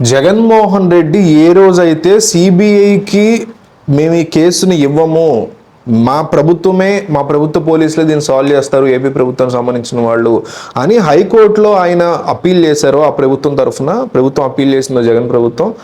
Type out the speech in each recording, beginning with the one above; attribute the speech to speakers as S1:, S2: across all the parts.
S1: జగన్మోహన్ రెడ్డి ఏ రోజైతే సిబిఐకి మేము ఈ కేసుని ఇవ్వము మా ప్రభుత్వమే మా ప్రభుత్వ పోలీసులే దీన్ని సాల్వ్ చేస్తారు ఏపీ ప్రభుత్వం సంబంధించిన వాళ్ళు అని హైకోర్టులో ఆయన అప్పీల్ చేశారు ఆ ప్రభుత్వం తరఫున. ప్రభుత్వం అప్పీల్ చేసిందో జగన్ ప్రభుత్వం.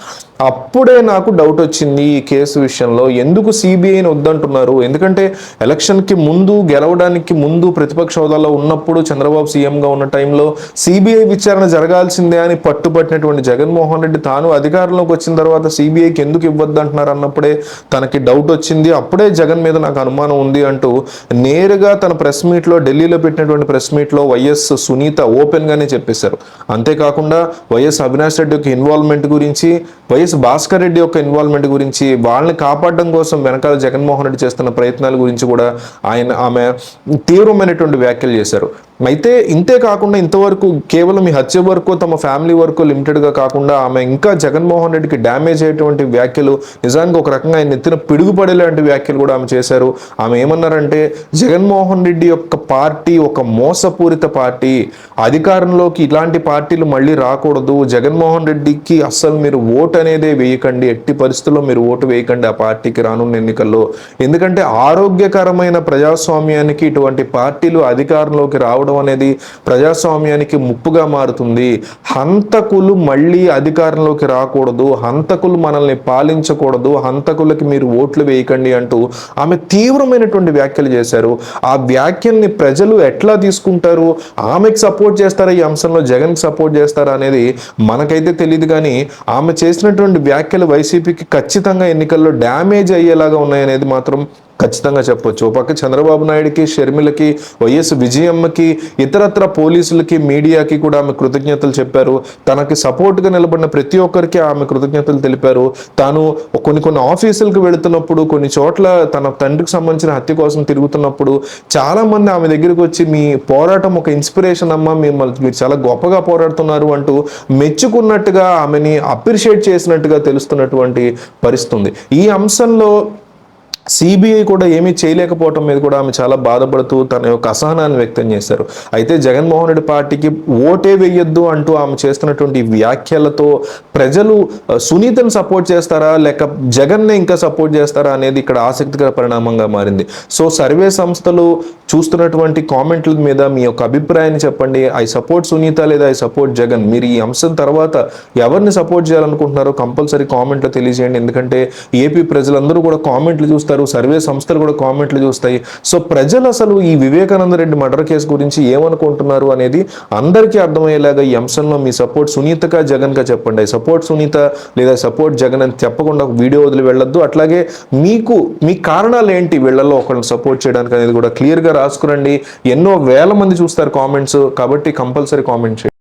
S1: అప్పుడే నాకు డౌట్ వచ్చింది ఈ కేసు విషయంలో. ఎందుకు సిబిఐని వద్దంటున్నారు? ఎందుకంటే ఎలక్షన్కి ముందు గెలవడానికి ముందు ప్రతిపక్ష హోదాలో ఉన్నప్పుడు చంద్రబాబు సీఎంగా ఉన్న టైంలో సిబిఐ విచారణ జరగాల్సిందే అని పట్టుబట్టినటువంటి జగన్మోహన్ రెడ్డి తాను అధికారంలోకి వచ్చిన తర్వాత సిబిఐకి ఎందుకు ఇవ్వద్దు అంటున్నారు అన్నప్పుడే తనకి డౌట్ వచ్చింది. అప్పుడే జగన్ మీద నాకు అనుమానం ఉంది అంటూ నేరుగా తన ప్రెస్ మీట్లో ఢిల్లీలో పెట్టినటువంటి ప్రెస్ మీట్లో వైఎస్ సునీత ఓపెన్గానే చెప్పేశారు. అంతేకాకుండా వైఎస్ అవినాష్ రెడ్డి యొక్క ఇన్వాల్వ్మెంట్ గురించి వైఎస్ భాస్కర్ రెడ్డి యొక్క ఇన్వాల్వ్మెంట్ గురించి వాళ్ళని కాపాడడం కోసం వెనకాల జగన్మోహన్ రెడ్డి చేస్తున్న ప్రయత్నాల గురించి కూడా ఆయన ఆమె తీవ్రమైనటువంటి వ్యాఖ్యలు చేశారు. అయితే ఇంతే కాకుండా ఇంతవరకు కేవలం ఈ హత్య వరకు తమ ఫ్యామిలీ వరకు లిమిటెడ్గా కాకుండా ఆమె ఇంకా జగన్మోహన్ రెడ్డికి డ్యామేజ్ అయ్యేటువంటి వ్యాఖ్యలు నిజానికి ఒక రకంగా ఆయన ఎత్తిన పిడుగుపడేలాంటి వ్యాఖ్యలు కూడా ఆమె చేశారు. ఆమె ఏమన్నారంటే జగన్మోహన్ రెడ్డి యొక్క పార్టీ ఒక మోసపూరిత పార్టీ. అధికారంలోకి ఇలాంటి పార్టీలు మళ్ళీ రాకూడదు. జగన్మోహన్ రెడ్డికి అస్సలు మీరు ఓటు అనేదే వేయకండి. ఎట్టి పరిస్థితుల్లో మీరు ఓటు వేయకండి ఆ పార్టీకి రానున్న ఎన్నికల్లో. ఎందుకంటే ఆరోగ్యకరమైన ప్రజాస్వామ్యానికి ఇటువంటి పార్టీలు అధికారంలోకి రావడం అనేది ప్రజాస్వామ్యానికి ముప్పుగా మారుతుంది. హంతకులు మళ్ళీ అధికారంలోకి రాకూడదు. హంతకులు మనల్ని పాలించకూడదు. హంతకులకి మీరు ఓట్లు వేయకండి అంటూ ఆమె తీవ్రమైనటువంటి వ్యాఖ్యలు చేశారు. ఆ వ్యాఖ్యల్ని ప్రజలు ఎట్లా తీసుకుంటారు? ఆమెకు సపోర్ట్ చేస్తారా? ఈ అంశంలో జగన్ సపోర్ట్ చేస్తారా అనేది మనకైతే తెలియదు కానీ ఆమె చేసినటువంటి వ్యాఖ్యలు వైసీపీకి ఖచ్చితంగా ఎన్నికల్లో డ్యామేజ్ అయ్యేలాగా ఉన్నాయనేది మాత్రం ఖచ్చితంగా చెప్పొచ్చు. ఓ పక్క చంద్రబాబు నాయుడుకి షర్మిలకి వైఎస్ విజయమ్మకి ఇతరత్ర పోలీసులకి మీడియాకి కూడా ఆమె కృతజ్ఞతలు చెప్పారు. తనకి సపోర్ట్గా నిలబడిన ప్రతి ఒక్కరికి ఆమె కృతజ్ఞతలు తెలిపారు. తాను కొన్ని కొన్ని ఆఫీసులకు వెళుతున్నప్పుడు కొన్ని చోట్ల తన తండ్రికి సంబంధించిన హత్య కోసం తిరుగుతున్నప్పుడు చాలామంది ఆమె దగ్గరికి వచ్చి మీ పోరాటం ఒక ఇన్స్పిరేషన్ అమ్మ మిమ్మల్ని మీరు చాలా గొప్పగా పోరాడుతున్నారు అంటూ మెచ్చుకున్నట్టుగా ఆమెని అప్రిషియేట్ చేసినట్టుగా తెలుస్తున్నటువంటి పరిస్థితి ఈ అంశంలో సిబిఐ కూడా ఏమీ చేయలేకపోవటం మీద కూడా ఆమె చాలా బాధపడుతూ తన యొక్క అసహనాన్ని వ్యక్తం చేశారు. అయితే జగన్మోహన్ రెడ్డి పార్టీకి ఓటే వేయొద్దు అంటూ ఆమె చేస్తున్నటువంటి వ్యాఖ్యలతో ప్రజలు సునీతను సపోర్ట్ చేస్తారా? లేక జగన్నే ఇంకా సపోర్ట్ చేస్తారా అనేది ఇక్కడ ఆసక్తికర పరిణామంగా మారింది. సో సర్వే సంస్థలు చూస్తున్నటువంటి కామెంట్ల మీద మీ యొక్క అభిప్రాయాన్ని చెప్పండి. ఐ సపోర్ట్ సునీత లేదా ఐ సపోర్ట్ జగన్? మీరు ఈ అంశం తర్వాత ఎవరిని సపోర్ట్ చేయాలనుకుంటున్నారో కంపల్సరీ కామెంట్లో తెలియజేయండి. ఎందుకంటే ఏపీ ప్రజలందరూ కూడా కామెంట్లు చూస్తారు. చూస్తారు సర్వే సంస్థలు కూడా కామెంట్లు చూస్తాయి. సో ప్రజలు అసలు ఈ వివేకానంద రెడ్డి మర్డర్ కేసు గురించి ఏమనుకుంటున్నారు అనేది అందరికీ అర్థమయ్యేలాగా ఈ అంశంలో మీ సపోర్ట్ సునీతగా జగన్గా చెప్పండి. సపోర్ట్ సునీత లేదా సపోర్ట్ జగన్ అని చెప్పకుండా ఒక వీడియో వదిలి వెళ్ళొద్దు. అట్లాగే మీకు మీ కారణాలు ఏంటి వీళ్ళల్లో ఒకళ్ళని సపోర్ట్ చేయడానికి అనేది కూడా క్లియర్గా రాసుకురండి. ఎన్నో వేల మంది చూస్తారు కామెంట్స్. కాబట్టి కంపల్సరీ కామెంట్ చేయండి.